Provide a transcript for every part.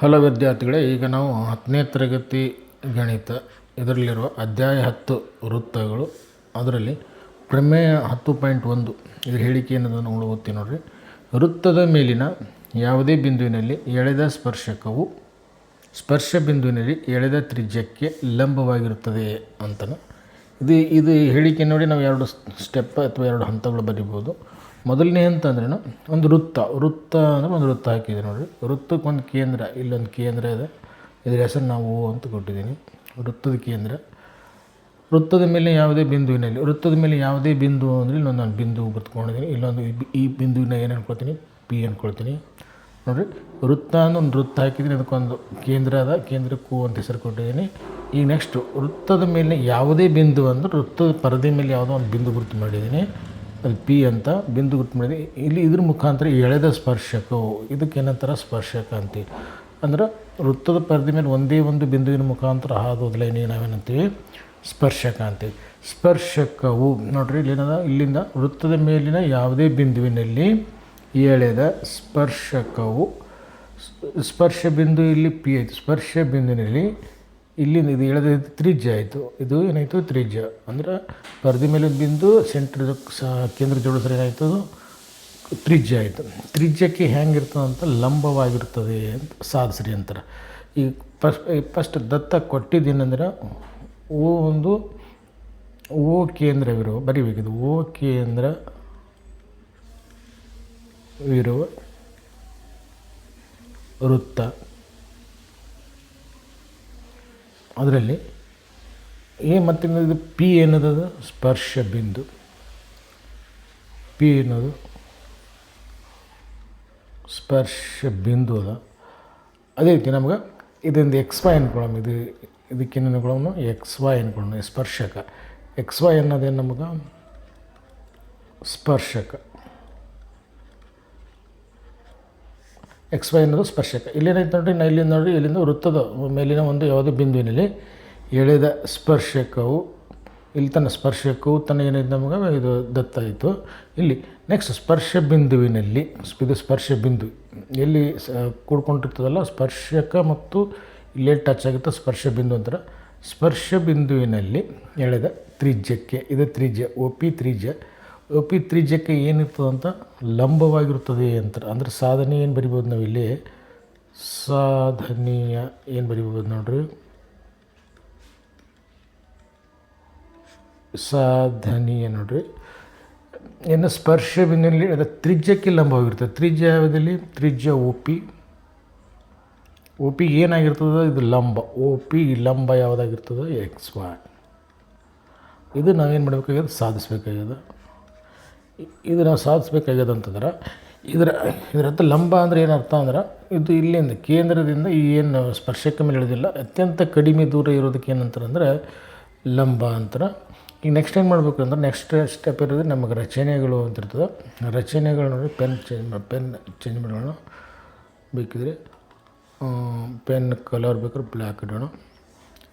Hello ವಿದ್ಯಾರ್ಥಿಗಳೇ, ಈಗ ನಾವು ಹತ್ತನೇ ತರಗತಿ ಗಣಿತ, ಇದರಲ್ಲಿರುವ ಅಧ್ಯಾಯ ಹತ್ತು ವೃತ್ತಗಳು, ಅದರಲ್ಲಿ ಪ್ರಮೇಯ ಹತ್ತು ಪಾಯಿಂಟ್ ಒಂದು ಇದರ ಹೇಳಿಕೆ ಏನದ ನೋಡಿ ಓದ್ತೀನಿ ನೋಡ್ರಿ. ವೃತ್ತದ ಮೇಲಿನ ಯಾವುದೇ ಬಿಂದುವಿನಲ್ಲಿ ಎಳೆದ ಸ್ಪರ್ಶಕವು ಸ್ಪರ್ಶ ಬಿಂದುವಿನಲ್ಲಿ ಎಳೆದ ತ್ರಿಜ್ಯಕ್ಕೆ ಲಂಬವಾಗಿರುತ್ತದೆ ಅಂತನ. ಇದು ಇದು ಹೇಳಿಕೆ ನೋಡಿ ನಾವು ಎರಡು ಸ್ಟೆಪ್ ಅಥವಾ ಎರಡು ಹಂತಗಳು ಬರಿಬೋದು. ಮೊದಲನೇ ಅಂತಂದ್ರೇನು? ಒಂದು ವೃತ್ತ. ವೃತ್ತ ಅಂದರೆ ಒಂದು ವೃತ್ತ ಹಾಕಿದೆ ನೋಡಿರಿ. ವೃತ್ತಕ್ಕೆ ಒಂದು ಕೇಂದ್ರ, ಇಲ್ಲೊಂದು ಕೇಂದ್ರ ಇದೆ. ಇದ್ರ ಹೆಸರು ನಾವು ಓ ಅಂತ ಕೊಟ್ಟಿದ್ದೀನಿ. ವೃತ್ತದ ಕೇಂದ್ರ. ವೃತ್ತದ ಮೇಲೆ ಯಾವುದೇ ಬಿಂದುವಿನಲ್ಲಿ, ವೃತ್ತದ ಮೇಲೆ ಯಾವುದೇ ಬಿಂದು ಅಂದರೆ ಇಲ್ಲೊಂದು ನಾನು ಬಿಂದು ಬರ್ತ್ಕೊಂಡಿದ್ದೀನಿ. ಇಲ್ಲೊಂದು ಈ ಬಿಂದುವಿನ ಏನು ಅನ್ಕೊಳ್ತೀನಿ? ಪಿ ಅಂದ್ಕೊಳ್ತೀನಿ ನೋಡಿರಿ, ವೃತ್ತ ಅಂದ್ರೆ ಒಂದು ವೃತ್ತ ಹಾಕಿದ್ದೀನಿ. ಅದಕ್ಕೊಂದು ಕೇಂದ್ರ ಅದ. ಕೇಂದ್ರಕ್ಕೂ ಅಂತ ಹೆಸರು ಕೊಟ್ಟಿದ್ದೀನಿ. ಈಗ ನೆಕ್ಸ್ಟು ವೃತ್ತದ ಮೇಲೆ ಯಾವುದೇ ಬಿಂದು ಅಂದ್ರೆ ವೃತ್ತದ ಪರದೆ ಮೇಲೆ ಯಾವುದೋ ಒಂದು ಬಿಂದು ಗುರುತು ಮಾಡಿದ್ದೀನಿ. ಅದು ಪಿ ಅಂತ ಬಿಂದು ಗುಟ್ಟು ಮಾಡಿದೆ. ಇಲ್ಲಿ ಇದ್ರ ಮುಖಾಂತರ ಎಳೆದ ಸ್ಪರ್ಶಕವು, ಇದಕ್ಕೆ ಏನಂತರ ಸ್ಪರ್ಶಕ ಅಂತೀವಿ ಅಂದ್ರೆ ವೃತ್ತದ ಪರದೆ ಮೇಲೆ ಒಂದೇ ಒಂದು ಬಿಂದುವಿನ ಮುಖಾಂತರ ಹಾದೋದಲ್ಲ ಏನೇ ನಾವೇನಂತೀವಿ? ಸ್ಪರ್ಶಕ ಅಂತೀವಿ. ಸ್ಪರ್ಶಕವು, ನೋಡ್ರಿ ಇಲ್ಲೇನದ ಇಲ್ಲಿಂದ ವೃತ್ತದ ಮೇಲಿನ ಯಾವುದೇ ಬಿಂದುವಿನಲ್ಲಿ ಎಳೆದ ಸ್ಪರ್ಶಕವು ಸ್ಪರ್ಶ ಬಿಂದು ಇಲ್ಲಿ ಪಿ ಆಯಿತು ಸ್ಪರ್ಶ ಬಿಂದುವಿನಲ್ಲಿ ಇಲ್ಲಿಂದ ಇದು ಇಳದ ತ್ರಿಜ್ಯ ಆಯಿತು. ಇದು ಏನಾಯಿತು? ತ್ರಿಜ್ಯ. ಅಂದ್ರೆ ಪರದೆ ಮೇಲೆ ಬಿಂದು ಸೆಂಟ್ರ್ ಸಹ ಕೇಂದ್ರ ಜೋಡಿಸ್ರೆ ಏನಾಯಿತು? ಅದು ತ್ರಿಜ್ಯ ಆಯಿತು. ತ್ರಿಜ್ಯಕ್ಕೆ ಹೆಂಗಿರ್ತದೆ ಅಂತ ಲಂಬವಾಗಿರ್ತದೆ ಅಂತ ಸಾಧಿಸ್ರಿ ಅಂತಾರೆ. ಈ ಫಸ್ಟ್ ಫಸ್ಟ್ ದತ್ತ ಕೊಟ್ಟಿದ್ದೇನೆಂದ್ರೆ ಓ ಒಂದು, ಓ ಕೇಂದ್ರವಿರುವ, ಬರಿಬೇಕಿದು. ಓ ಕೇಂದ್ರ ವಿರುವ ವೃತ್ತ. ಅದರಲ್ಲಿ ಏ ಮತ್ತು ಇದು ಪಿ ಏನದದು? ಸ್ಪರ್ಶ ಬಿಂದು. ಪಿ ಅನ್ನೋದು ಸ್ಪರ್ಶ ಬಿಂದು ಅದ. ಅದೇ ರೀತಿ ನಮ್ಗೆ ಇದೊಂದು ಎಕ್ಸ್ ವೈ ಅನ್ಕೊಳ್ಳೋಣ. ಇದು ಇದಕ್ಕೇನು ಅನ್ಕೊಳ್ಳೋಣ? X Y ಅನ್ಕೊಳ್ಳೋಣ. ಸ್ಪರ್ಶಕ. ಎಕ್ಸ್ ವೈ ಅನ್ನೋದೇನು ನಮ್ಗೆ? ಸ್ಪರ್ಶಕ. ಎಕ್ಸ್ ವೈ ಅನ್ನೋದು ಸ್ಪರ್ಶಕ. ಇಲ್ಲೇನೈತೆ ನೋಡ್ರಿ ನಾ ಇಲ್ಲಿಂದ ನೋಡಿ, ಇಲ್ಲಿಂದ ವೃತ್ತದ ಮೇಲಿನ ಒಂದು ಯಾವುದೇ ಬಿಂದುವಿನಲ್ಲಿ ಎಳೆದ ಸ್ಪರ್ಶಕವು, ಇಲ್ಲಿ ತನ್ನ ಸ್ಪರ್ಶಕವು ತನ್ನ ಏನೈತೆ ನಮಗೆ? ಇದು ದತ್ತಾಯಿತು ಇಲ್ಲಿ ನೆಕ್ಸ್ಟ್ ಸ್ಪರ್ಶ ಬಿಂದುವಿನಲ್ಲಿ, ಇದು ಸ್ಪರ್ಶ ಬಿಂದು, ಎಲ್ಲಿ ಸ, ಕೂಡ್ಕೊಂಡಿರ್ತದಲ್ಲ, ಸ್ಪರ್ಶಕ ಮತ್ತು ಇಲ್ಲಿ ಟಚ್ ಆಗುತ್ತೆ ಸ್ಪರ್ಶ ಬಿಂದು ಅಂತಾರೆ. ಸ್ಪರ್ಶ ಬಿಂದುವಿನಲ್ಲಿ ಎಳೆದ ತ್ರಿಜ್ಯಕ್ಕೆ, ಇದು ತ್ರಿಜ್ಯ ಒ ಪಿ ತ್ರಿಜ್ಯ. ತ್ರಿಜ್ಯಕ್ಕೆ ಏನಿರ್ತದೆ ಅಂತ ಲಂಬವಾಗಿರುತ್ತದೆ ಅಂತ, ಅಂದ್ರೆ ಸಾಧನೆ ಏನು ಬರಿಬೋದು ನಾವಿಲ್ಲಿ ಸಾಧನೀಯ ಏನು ಬರಿಬೋದು ನೋಡ್ರಿ. ಸಾಧನೀಯ ನೋಡ್ರಿ. ಏನು ಸ್ಪರ್ಶ ಬಿಂದುವಿನಲ್ಲಿ ಅದು ತ್ರಿಜ್ಯಕ್ಕೆ ಲಂಬವಾಗಿರ್ತದೆ ತ್ರಿಜ್ಯ ತ್ರಿಜ್ಯ ಒ ಪಿ ಒ ಪಿ ಏನಾಗಿರ್ತದೆ ಇದು ಲಂಬ. ಒ ಪಿ ಲಂಬ ಯಾವುದಾಗಿರ್ತದೆ? X, Y. ಇದು ನಾವೇನು ಮಾಡಬೇಕಾಗ್ಯದ? ಸಾಧಿಸ್ಬೇಕಾಗ್ಯದ. ಇ- ಇದು ನಾವು ಸಾಧಿಸ್ಬೇಕಾಗ್ಯದ ಅಂತಂದ್ರೆ ಇದರ ಇದರ ಅರ್ಥ ಲಂಬ ಅಂದ್ರೆ ಏನರ್ಥ ಅಂದ್ರೆ ಇದು ಇಲ್ಲಿಂದ ಕೇಂದ್ರದಿಂದ ಈ ಏನು ಸ್ಪರ್ಶಕ್ಕೆ ಮೇಲೆ ಇಳಿದಿಲ್ಲ ಅತ್ಯಂತ ಕಡಿಮೆ ದೂರ ಇರೋದಕ್ಕೆ ಏನಂತಾರೆ ಲಂಬ ಅಂತಾರೆ. ಈಗ ನೆಕ್ಸ್ಟ್ ಏನು ಮಾಡಬೇಕು ಅಂದ್ರೆ ನೆಕ್ಸ್ಟ್ ಸ್ಟೆಪ್ ಇರೋದು ನಮಗೆ ರಚನೆಗಳು ಅಂತ ಇರ್ತದೆ. ರಚನೆಗಳು ನೋಡಿ ಪೆನ್ ಚೇಂಜ್ ಮಾಡಿ ಪೆನ್ ಚೇಂಜ್ ಮಾಡೋಣ. ಬೇಕಿದ್ರೆ ಪೆನ್ ಕಲರ್ ಬೇಕಾದ್ರೆ ಬ್ಲ್ಯಾಕ್ ಇಡೋಣ.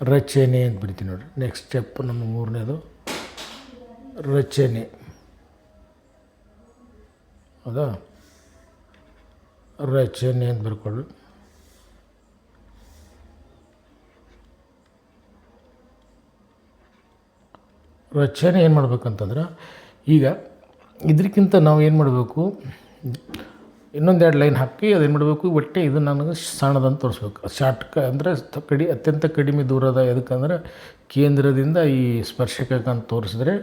ರಚನೆ ಅಂತ ಬಿಡ್ತೀನಿ ನೋಡಿರಿ ನೆಕ್ಸ್ಟ್ ಸ್ಟೆಪ್ ನಮ್ಮ ಮೂರನೇದು ರಚನೆ. ಹೌದಾ ರಚನೆ ಅಂತ ಬರ್ಕೊಳ್ಳಿ. ರಚನೆ ಏನು ಮಾಡ್ಬೇಕಂತಂದ್ರೆ, ಈಗ ಇದಕ್ಕಿಂತ ನಾವು ಏನು ಮಾಡಬೇಕು? ಇನ್ನೊಂದೆರಡು ಲೈನ್ ಹಾಕಿ ಅದೇನು ಮಾಡಬೇಕು? ಒಟ್ಟೆ ಇದು ನನಗೆ ಸಣ್ಣದಂತ ತೋರಿಸ್ಬೇಕು. ಶಾರ್ಟ್ ಕ ಅಂದರೆ ಕಡಿ ಅತ್ಯಂತ ಕಡಿಮೆ ದೂರದ ಎದಕ್ಕಂದ್ರೆ ಕೇಂದ್ರದಿಂದ ಈ ಸ್ಪರ್ಶಕಕ್ಕೆ ಅಂತ ತೋರಿಸಿದ್ರೆ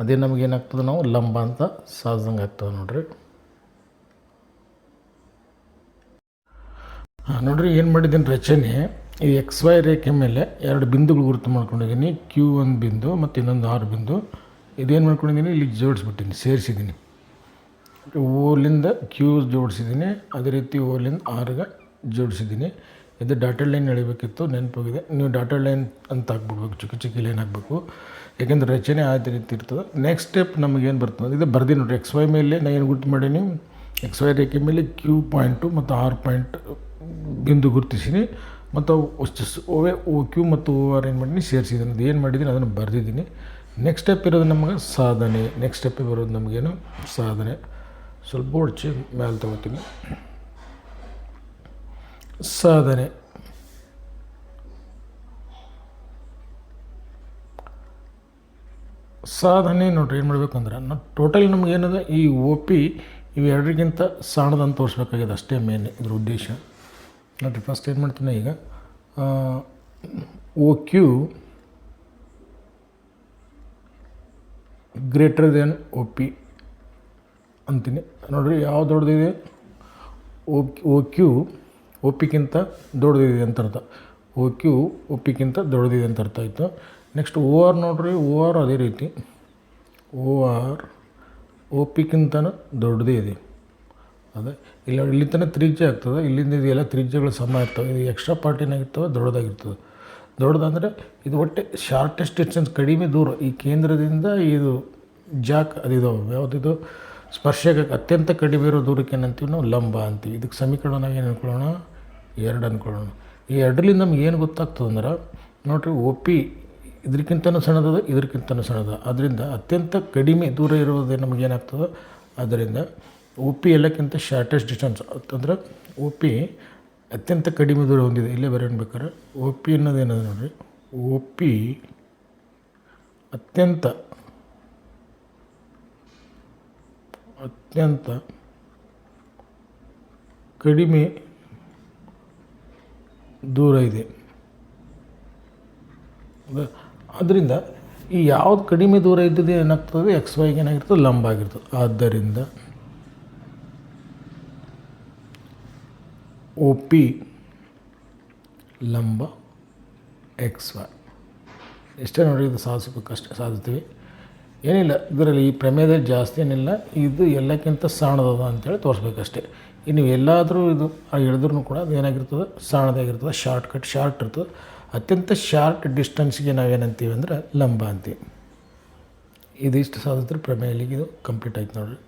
ಅದೇ ನಮಗೇನಾಗ್ತದೆ ನಾವು ಲಂಬ ಅಂತ ಸಾಧ್ದಂಗೆ ಆಗ್ತದೆ ನೋಡ್ರಿ. ಹಾಂ, ನೋಡ್ರಿ, ಏನು ಮಾಡಿದ್ದೀನಿ ರಚನೆ? ಈ ಎಕ್ಸ್ ವೈ ರೇಖೆ ಮೇಲೆ ಎರಡು ಬಿಂದುಗಳು ಗುರುತು ಮಾಡ್ಕೊಂಡಿದ್ದೀನಿ. ಕ್ಯೂ ಒಂದು ಬಿಂದು ಮತ್ತು ಇನ್ನೊಂದು ಆರು ಬಿಂದು. ಇದೇನು ಮಾಡ್ಕೊಂಡಿದ್ದೀನಿ? ಇಲ್ಲಿ ಜೋಡಿಸ್ಬಿಟ್ಟಿನಿ ಸೇರಿಸಿದ್ದೀನಿ. ಓಲಿಂದ ಕ್ಯೂ ಜೋಡಿಸಿದ್ದೀನಿ. ಅದೇ ರೀತಿ ಓಲಿಂದ ಆರ್ಗೆ ಜೋಡಿಸಿದ್ದೀನಿ. ಇದು ಡಾಟೆಡ್ ಲೈನ್ ಎಳಿಬೇಕಿತ್ತು, ನೆನಪೋಗಿದೆ. ನೀವು ಡಾಟೆಡ್ ಲೈನ್ ಅಂತ ಹಾಕ್ಬಿಡ್ಬೇಕು, ಚಿಕ್ಕ ಚಿಕ್ಕ ಲೈನ್ ಹಾಕ್ಬೇಕು. ಯಾಕೆಂದರೆ ರಚನೆ ಆ ರೀತಿ ಇರ್ತದೆ. ನೆಕ್ಸ್ಟ್ ಸ್ಟೆಪ್ ನಮಗೇನು ಬರ್ತದೆ ಇದು ಬರ್ದಿ ನೋಡಿರಿ ಎಕ್ಸ್ ವೈ ಮೇಲೆ ನಾನು ಏನು ಗುರುತು ಮಾಡೀನಿ? ಎಕ್ಸ್ ವೈ ರೇಖೆ ಮೇಲೆ ಕ್ಯೂ ಪಾಯಿಂಟು ಮತ್ತು ಆರ್ ಪಾಯಿಂಟ್ ಬಿಂದು ಗುರುತಿಸೀನಿ ಮತ್ತು ಓವೇ ಓ ಕ್ಯೂ ಮತ್ತು ಓ ಆರ್ ಏನು ಮಾಡೀನಿ ಸೇರಿಸಿದ್ದೀನಿ ಅದು ಏನು ಮಾಡಿದ್ದೀನಿ ಅದನ್ನು ಬರೆದಿದ್ದೀನಿ ನೆಕ್ಸ್ಟ್ ಸ್ಟೆಪ್ ಇರೋದು ನಮಗೆ ಸಾಧನೆ. ನೆಕ್ಸ್ಟ್ ಸ್ಟೆಪ್ ಬರೋದು ನಮಗೇನು ಸಾಧನೆ. ಸ್ವಲ್ಪ ಬೋರ್ಡ್ ಮೇಲೆ ತಗೋತೀನಿ. ಸಾಧನೆ. ಸಾಧನೆ ನೋಡ್ರಿ, ಏನು ಮಾಡ್ಬೇಕಂದ್ರೆ ನಾವು ಟೋಟಲ್ ನಮಗೇನದ ಈ ಓ ಪಿ ಇವೆರಡರಿಗಿಂತ ಸಣ್ಣದಂತ ತೋರಿಸ್ಬೇಕಾಗಿದೆ ಅಷ್ಟೇ ಮೇನ್ ಇದ್ರ ಉದ್ದೇಶ. ನೋಡ್ರಿ ಫಸ್ಟ್ ಏನು ಮಾಡ್ತೀನಿ ಈಗ. O Q greater than O P ಅಂತೀನಿ. ನೋಡಿರಿ ಯಾವ ದೊಡ್ಡದಿದೆ? ಓ ಓ ಕ್ಯೂ ಒ ಪಿಗಿಂತ ದೊಡ್ಡದಿದೆ ಅಂತ ಅರ್ಥ. ಓ ಕ್ಯೂ ಒ ಪಿಗಿಂತ ದೊಡ್ಡದಿದೆ ಅಂತ ಅರ್ಥ ಆಯಿತು. ನೆಕ್ಸ್ಟ್ ಓ ಆರ್ ನೋಡ್ರಿ ಓ ಆರ್ ಅದೇ ರೀತಿ. ಓ ಆರ್ ಓ ಪಿಗಿಂತನೂ ದೊಡ್ಡದೇ ಇದೆ. ಅದೇ ಇಲ್ಲ, ಇಲ್ಲಿ ತನಕ ತ್ರಿಜ್ಯ ಆಗ್ತದೆ. ಇಲ್ಲಿಂದ ಇದೆಲ್ಲ ತ್ರಿಜ್ಯಗಳು ಸಮ ಇರ್ತವೆ ಇದು ಎಕ್ಸ್ಟ್ರಾ ಪಾರ್ಟ್ ಏನಾಗಿರ್ತವೆ? ದೊಡ್ಡದಾಗಿರ್ತದೆ. ದೊಡ್ಡದಂದರೆ ಇದು ಒಟ್ಟೆ ಶಾರ್ಟೆಸ್ಟ್ ಡಿಸ್ಟೆನ್ಸ್ ಕಡಿಮೆ ದೂರ. ಈ ಕೇಂದ್ರದಿಂದ ಇದು ಜಾಕ್ ಅದಿದು ಯಾವುದಿದು? ಸ್ಪರ್ಶಕ್ಕೆ ಅತ್ಯಂತ ಕಡಿಮೆ ಇರೋ ದೂರಕ್ಕೆ ಏನಂತೀವಿ ನಾವು? ಲಂಬ ಅಂತೀವಿ. ಇದಕ್ಕೆ ಸಮೀಕರಣ ನಾವು ಏನು ಅನ್ಕೊಳ್ಳೋಣ? ಎರಡು ಅಂದ್ಕೊಳ್ಳೋಣ ಈ ಎರಡರಿಂದ ನಮ್ಗೆ ಏನು ಗೊತ್ತಾಗ್ತದೆ ಅಂದ್ರೆ, ನೋಡಿರಿ ಒ ಪಿ ಇದಕ್ಕಿಂತನೂ ಸಣ್ಣದದ, ಇದಕ್ಕಿಂತನೂ ಸಣ್ಣದ. ಅದರಿಂದ ಅತ್ಯಂತ ಕಡಿಮೆ ದೂರ ಇರೋದೇ ನಮಗೇನಾಗ್ತದೆ ಅದರಿಂದ ಒ ಪಿ ಎಲ್ಲಕ್ಕಿಂತ ಶಾರ್ಟೆಸ್ಟ್ ಡಿಸ್ಟೆನ್ಸ್ ಅಂತಂದ್ರೆ ಪಿ ಅತ್ಯಂತ ಕಡಿಮೆ ದೂರ ಹೊಂದಿದೆ. ಇಲ್ಲೇ ಬರೋಣ ಬೇಕಾದ್ರೆ ಒ ಪಿ ಅನ್ನೋದು ಏನದು ನೋಡಿರಿ? ಒ ಪಿ ಅತ್ಯಂತ ಅತ್ಯಂತ ಕಡಿಮೆ ದೂರ ಇದೆ. ಆದ್ದರಿಂದ ಈ ಯಾವ್ದು ಕಡಿಮೆ ದೂರ ಇದ್ದದ್ದು ಏನಾಗ್ತದೆ? ಎಕ್ಸ್ ವೈಗೆ ಏನಾಗಿರ್ತದೆ? ಲಂಬ ಆಗಿರ್ತದೆ. ಆದ್ದರಿಂದ ಪಿ ಲಂಬ ಎಕ್ಸ್ ವೈ ಎಷ್ಟೇ ನೋಡಿ ಇದು ಸಾಧಿಸ್ಬೇಕಷ್ಟೇ ಸಾಧಿಸ್ತೀವಿ. ಏನಿಲ್ಲ, ಇದರಲ್ಲಿ ಈ ಪ್ರಮೇಯದಲ್ಲಿ ಜಾಸ್ತಿ ಏನಿಲ್ಲ, ಇದು ಎಲ್ಲಕ್ಕಿಂತ ಸಣ್ಣದದ ಅಂತೇಳಿ ತೋರಿಸ್ಬೇಕಷ್ಟೇ. ಇನ್ನು ಎಲ್ಲಾದರೂ ಇದು ಎಳೆದ್ರೂ ಕೂಡ ಅದು ಏನಾಗಿರ್ತದೆ? ಸಣ್ಣದಾಗಿರ್ತದೆ ಶಾರ್ಟ್ ಕಟ್ ಶಾರ್ಟ್ ಇರ್ತದೆ. ಅತ್ಯಂತ ಶಾರ್ಟ್ ಡಿಸ್ಟೆನ್ಸ್ಗೆ ನಾವೇನಂತೀವಿ ಅಂದ್ರೆ ಲಂಬ ಅಂತೀವಿ. ಇದಿಷ್ಟು ಸಾಧಿಸಿದ್ರೆ ಪ್ರಮೇಯಲಿಗೆ ಇದು ಕಂಪ್ಲೀಟ್ ಆಯ್ತು ನೋಡಿರಿ.